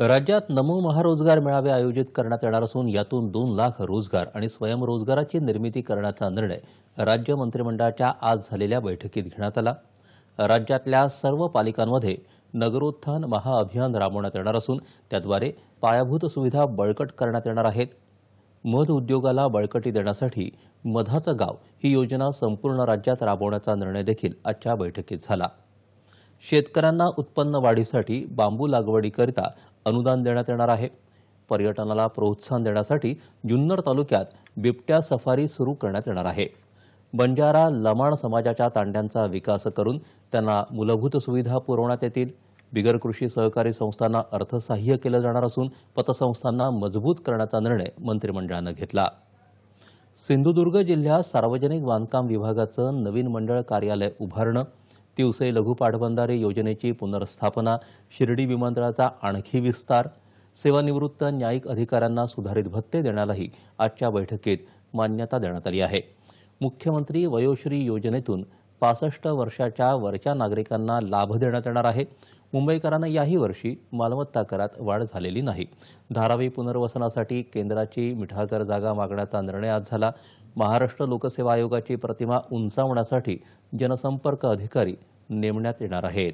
राज्यात नमो महारोजगार मेळावे आयोजित करण्यात येणार असून यातून दोन लाख रोजगार आणि स्वयंरोजगाराची निर्मिती करण्याचा निर्णय राज्य मंत्रिमंडळाच्या आज झालेल्या बैठकीत घेण्यात आला. राज्यातल्या सर्व पालिकांमध्ये नगरोत्थान महाअभियान राबवण्यात येणार असून त्याद्वारे पायाभूत सुविधा बळकट करण्यात येणार आहेत. मध उद्योगाला बळकटी देण्यासाठी मधाचं गाव ही योजना संपूर्ण राज्यात राबवण्याचा निर्णय देखील आजच्या बैठकीत झाला. शेतकऱ्यांना उत्पन्न वाढीसाठी बांबू लागवडीकरिता अनुदान देण्यात येणार आहे. पर्यटनाला प्रोत्साहन देण्यासाठी जुन्नर तालुक्यात बिबट्या सफारी सुरू करण्यात येणार आहे. बंजारा लमाण समाजाच्या तांड्यांचा विकास करून त्यांना मूलभूत सुविधा पुरवण्यात येतील. बिगर कृषी सहकारी संस्थांना अर्थसहाय्य केलं जाणार असून पतसंस्थांना मजबूत करण्याचा निर्णय मंत्रिमंडळानं घेतला. सिंधुदुर्ग जिल्ह्यात सार्वजनिक बांधकाम विभागाचं नवीन मंडळ कार्यालय उभारणं तिवसे लघु पाटबंधारे योजनेची पुनर्स्थापना शिर्डी विमानतळाचा आणखी विस्तार सेवानिवृत्त न्यायिक अधिकाऱ्यांना सुधारित भत्ते देण्यालाही आजच्या बैठकीत मान्यता देण्यात आली आहे. मुख्यमंत्री वयोश्री योजनेतून पासष्ट वर्षाच्या वरच्या नागरिकांना लाभ देण्यात येणार आहे. मुंबईकरांना याही वर्षी मालमत्ता करात वाढ झालेली नाही. धारावी पुनर्वसनासाठी केंद्राची मिठागर जागा मागण्याचा निर्णय आज झाला. महाराष्ट्र लोकसेवा आयोगाची प्रतिमा उंचावण्यासाठी जनसंपर्क अधिकारी नेमण्यात येणार आहेत.